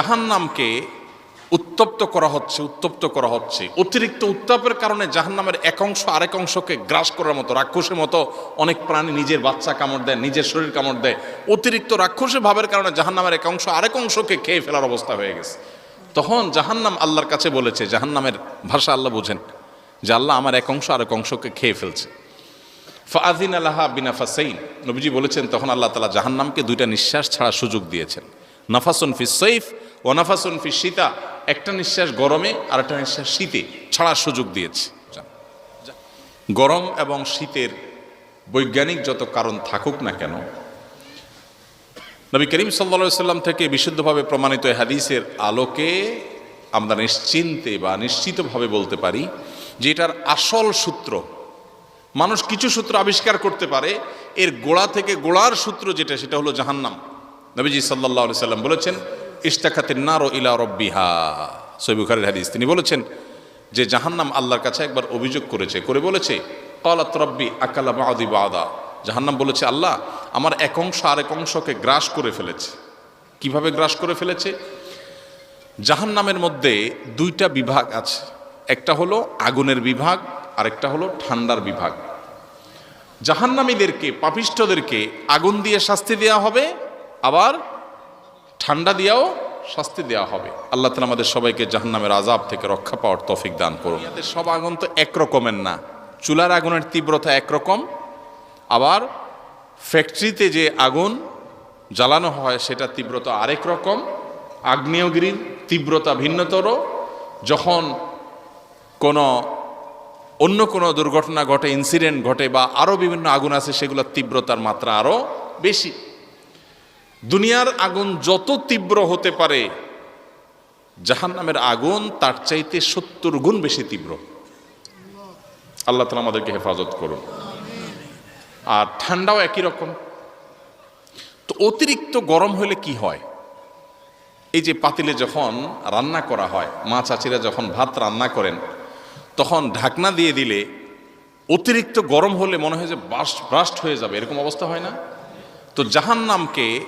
জাহান্নামকে উত্তপ্ত করা হচ্ছে, উত্তপ্ত করা হচ্ছে। অতিরিক্ত উত্তাপের কারণে জাহান্নামের এক অংশ আরেক অংশকে গ্রাস করার মতো, রাক্ষসের মতো অনেক প্রাণী নিজের বাচ্চা কামড় দেয়, নিজের শরীর কামড় দেয়। অতিরিক্ত রাক্ষসের ভাবের কারণে জাহান্নামের এক অংশ আরেক অংশকে খেয়ে ফেলার অবস্থা হয়ে গেছে। তখন জাহান্নাম আল্লাহর কাছে বলেছে, জাহান্নামের ভাষা আল্লাহ বুঝেন, যে আল্লাহ আমার এক অংশ আরেক অংশকে খেয়ে ফেলছে। ফাজিন আল্লাহা বিনা ফাসাইন নবীজি বলেছেন, তখন আল্লাহ তালা জাহান্নামকে দুইটা নিঃশ্বাস ছাড়া সুযোগ দিয়েছেন। নাফাসুন ফি সৈফ ও নাফাসুন ফি শীতা। একটা নিঃশ্বাস গরমে আর একটা নিঃশ্বাস শীতে ছাড়ার সুযোগ দিয়েছে। গরম এবং শীতের বৈজ্ঞানিক যত কারণ থাকুক না কেন, নবী করিম সাল্লা সাল্লাম থেকে বিশুদ্ধভাবে প্রমাণিত হাদিসের আলোকে আমরা নিশ্চিন্তে বা নিশ্চিতভাবে বলতে পারি যে এটার আসল সূত্র, মানুষ কিছু সূত্র আবিষ্কার করতে পারে, এর গোড়া থেকে গোড়ার সূত্র যেটা, সেটা হলো জাহান্নাম। নবীজি সাল্লাহ সাল্লাম বলেছেন ইস্তাখাতের নারো ইলা রব্বিহা। সৈবুখারের হাদিস তিনি বলেছেন যে, জাহান্নাম আল্লাহর কাছে একবার অভিযোগ করেছে, করে বলেছে, কলাত রব্বি আকালা বাদি বাদা। জাহান্নাম বলেছে, আল্লাহ আমার এক অংশ আরেক অংশকে গ্রাস করে ফেলেছে। কীভাবে গ্রাস করে ফেলেছে? জাহান্নামের মধ্যে দুইটা বিভাগ আছে। একটা হলো আগুনের বিভাগ, আরেকটা হলো ঠান্ডার বিভাগ। জাহান্নামীদেরকে, পাপিষ্ঠদেরকে আগুন দিয়ে শাস্তি দেওয়া হবে আবার ঠান্ডা দিয়েও শাস্তি দেওয়া হবে। আল্লাহ তালা আমাদের সবাইকে জাহান্নামের আজাব থেকে রক্ষা পাওয়ার তৌফিক দান করুন। সব আগুন তো একরকমের না। চুলার আগুনের তীব্রতা একরকম। আবার ফ্যাক্টরিতে যে আগুন জ্বালানো হয়, সেটা তীব্রতা আরেক রকম। আগ্নেয়গিরির তীব্রতা ভিন্নতর। যখন কোনো, অন্য কোনো দুর্ঘটনা ঘটে ইনসিডেন্ট ঘটে বা আরও বিভিন্ন আগুন আছে, সেগুলোর তীব্রতার মাত্রা আরও বেশি। দুনিয়ার আগুন যত তীব্র হতে পারে জাহান নামের আগুন তার চাইতে সত্তর গুণ বেশি তীব্র। আল্লাহ তালা আমাদেরকে হেফাজত করুন। আর ঠান্ডাও একই রকম। তো অতিরিক্ত গরম হলে কি হয়? এই যে পাতিলে যখন রান্না করা হয়, মা চাচিরা যখন ভাত রান্না করেন, তখন ঢাকনা দিয়ে দিলে অতিরিক্ত গরম হলে মনে হয় যে বাস্ট ব্রাস্ট হয়ে যাবে। এরকম অবস্থা হয় না? তো জাহান্নামকে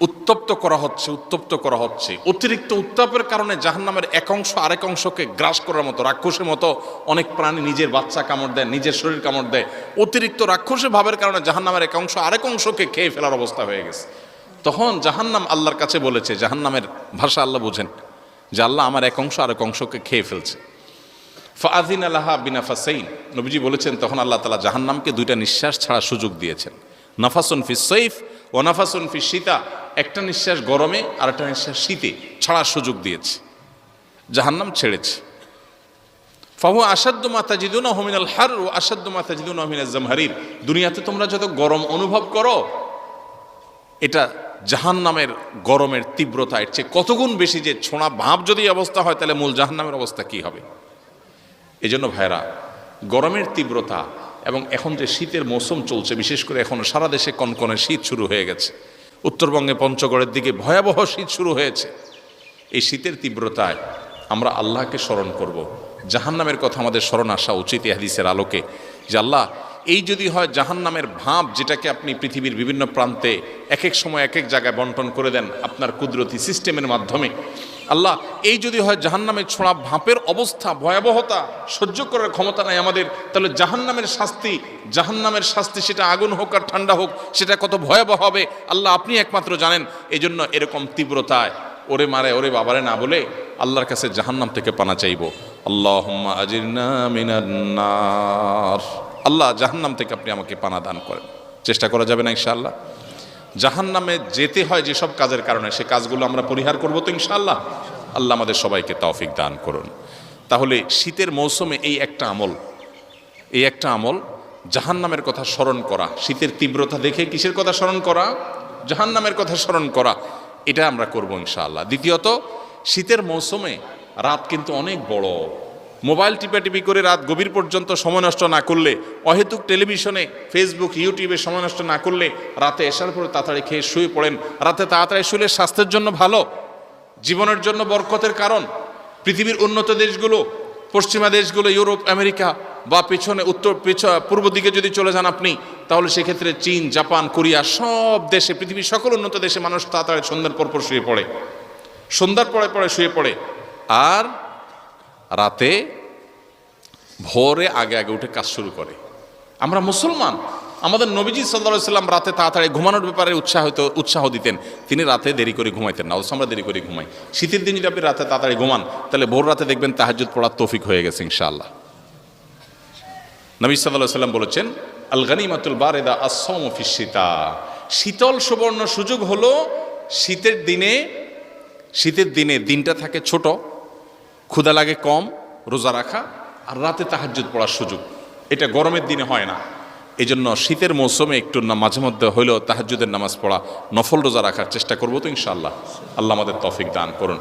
উত্তপ্ত করা হচ্ছে, উত্তপ্ত করা হচ্ছে। অতিরিক্ত উত্তাপের কারণে জাহান্নামের এক অংশ আরেক অংশকে গ্রাস করার মতো, রাক্ষসের মতো অনেক প্রাণী নিজের বাচ্চা কামড় দেয়, নিজের শরীর কামড় দেয়। অতিরিক্ত রাক্ষসের ভাবের কারণে জাহান্নামের এক অংশ আরেক অংশকে খেয়ে ফেলার অবস্থা হয়ে গেছে। তখন জাহান্নাম আল্লাহর কাছে বলেছে, জাহান্নামের ভাষা আল্লাহ বুঝেন, যে আল্লাহ আমার এক অংশ আরেক অংশকে খেয়ে ফেলছে। ফাজিন আল্লাহা বিনা ফাসাইন নবীজি বলেছেন, তখন আল্লাহ তালা জাহান্নামকে দুইটা নিঃশ্বাস ছাড়া সুযোগ দিয়েছেন। নাফাসুন ফি সৈফ ও নাফাসুন ফি শীতা। একটা নিঃশ্বাস গরমে আর একটা নিঃশ্বাস শীতে ছাড়ার সুযোগ দিয়েছে। জাহান্নাম ছেড়েছে। ফাহু আসাদ্দ মাতা জিদুন হমিনাল হার ও আসাদ্দ মাতা জিদুন হমিনাল জামহারির। দুনিয়াতে তোমরা যত গরম অনুভব করো, এটা জাহান্নামের গরমের তীব্রতা, এর চেয়ে কতগুণ বেশি যে ছোঁড়া ভাব যদি অবস্থা হয়, তাহলে মূল জাহান্নামের অবস্থা কি হবে? এজন্য ভাইরা গরমের তীব্রতা এবং এখন যে শীতের মৌসুম চলছে, বিশেষ করে এখন সারা দেশে কনকনে শীত শুরু হয়ে গেছে। উত্তরবঙ্গে পঞ্চগড়ের দিকে ভয়াবহ শীত শুরু হয়েছে। এই শীতের তীব্রতায় আমরা আল্লাহকে স্মরণ করব। জাহান্নামের কথা আমাদের স্মরণ আসা উচিত হাদিসের আলোকে যে আল্লাহ, এই যদি হয় জাহান্নামের ভাব যেটাকে আপনি পৃথিবীর বিভিন্ন প্রান্তে এক এক সময় এক এক জায়গায় বন্টন করে দেন, আপনার কুদরতি সিস্টেমের মাধ্যমে আল্লাহ, এই যদি হয় জাহান্নামের ছোঁড়া ভাপের অবস্থা, ভয়াবহতা, সহ্য করার ক্ষমতা নাই আমাদের, তাহলে জাহান্নামের শাস্তি জাহান্নামের শাস্তি সেটা আগুন হোক আর ঠান্ডা হোক, সেটা কত ভয়াবহ হবে, আল্লাহ আপনি একমাত্র জানেন। এই জন্য এরকম তীব্রতায়, ওরে মারে, ওরে বাবারে না বলে আল্লাহর কাছে জাহান্নাম থেকে পানা চাইব। আল্লাহ আল্লাহ জাহান্নাম থেকে আপনি আমাকে পানা দান করেন। চেষ্টা করা যাবে না ইনশাআল্লাহ। জাহান নামে যেতে হয় যেসব কাজের কারণে, সে কাজগুলো আমরা পরিহার করব তো ইনশাআল্লাহ। আল্লাহ আমাদের সবাইকে তৌফিক দান করুন। তাহলে শীতের মৌসুমে এই একটা আমল, এই একটা আমল জাহান নামের কথা স্মরণ করা, শীতের তীব্রতা দেখে কিসের কথা স্মরণ করা? জাহান নামের কথা স্মরণ করা, এটা আমরা করব ইনশাআল্লাহ। দ্বিতীয়ত, শীতের মৌসুমে রাত কিন্তু অনেক বড়। মোবাইল টিপাটিপি করে রাত গভীর পর্যন্ত সময় নষ্ট না করলে, অহেতুক টেলিভিশনে, ফেসবুক, ইউটিউবে সময় নষ্ট না করলে রাতে এসার পরে তাড়াতাড়ি খেয়ে শুয়ে পড়েন। রাতে তাড়াতাড়ি শুলে স্বাস্থ্যের জন্য ভালো, জীবনের জন্য বরকতের কারণ। পৃথিবীর উন্নত দেশগুলো, পশ্চিমা দেশগুলো, ইউরোপ, আমেরিকা বা পেছনে উত্তর, পেছ, পূর্ব দিকে যদি চলে যান আপনি, তাহলে সেক্ষেত্রে চীন, জাপান, কোরিয়া সব দেশে, পৃথিবীর সকল উন্নত দেশে মানুষ তাড়াতাড়ি সন্ধ্যার পরপর শুয়ে পড়ে। সন্ধ্যার পরে পরে শুয়ে পড়ে। আর রাতে ভোরে আগে আগে উঠে কাজ শুরু করে। আমরা মুসলমান। আমাদের নবীজি সাল্লাহ সাল্লাম রাতে তাড়াতাড়ি ঘুমানোর ব্যাপারে উৎসাহ উৎসাহ দিতেন। তিনি রাতে দেরি করে ঘুমাইতেন না, অথচ আমরা দেরি করে ঘুমাই। শীতের দিন যদি আপনি রাতে তাড়াতাড়ি ঘুমান, তাহলে ভোর রাতে দেখবেন তাহাজুদ পড়ার তৌফিক হয়ে গেছে, ইনশাআল্লাহ। নবী সাল্লাহ সাল্লাম বলেছেন আল গানিমাতুল বারেদা আসম ফিসিতা শীতল সুবর্ণ সুযোগ হলো শীতের দিনে শীতের দিনে দিনটা থাকে ছোট ক্ষুদা লাগে কম, রোজা রাখা আর রাতে তাহাজ্জুদ পড়ার সুযোগ। এটা গরমের দিনে হয় না। এই জন্য শীতের মৌসুমে একটু না মাঝে মধ্যে হইলেও তাহাজুদের নামাজ পড়া, নফল রোজা রাখার চেষ্টা করব তো ইনশাল্লাহ আল্লাহ আমাদের তফিক দান করুন।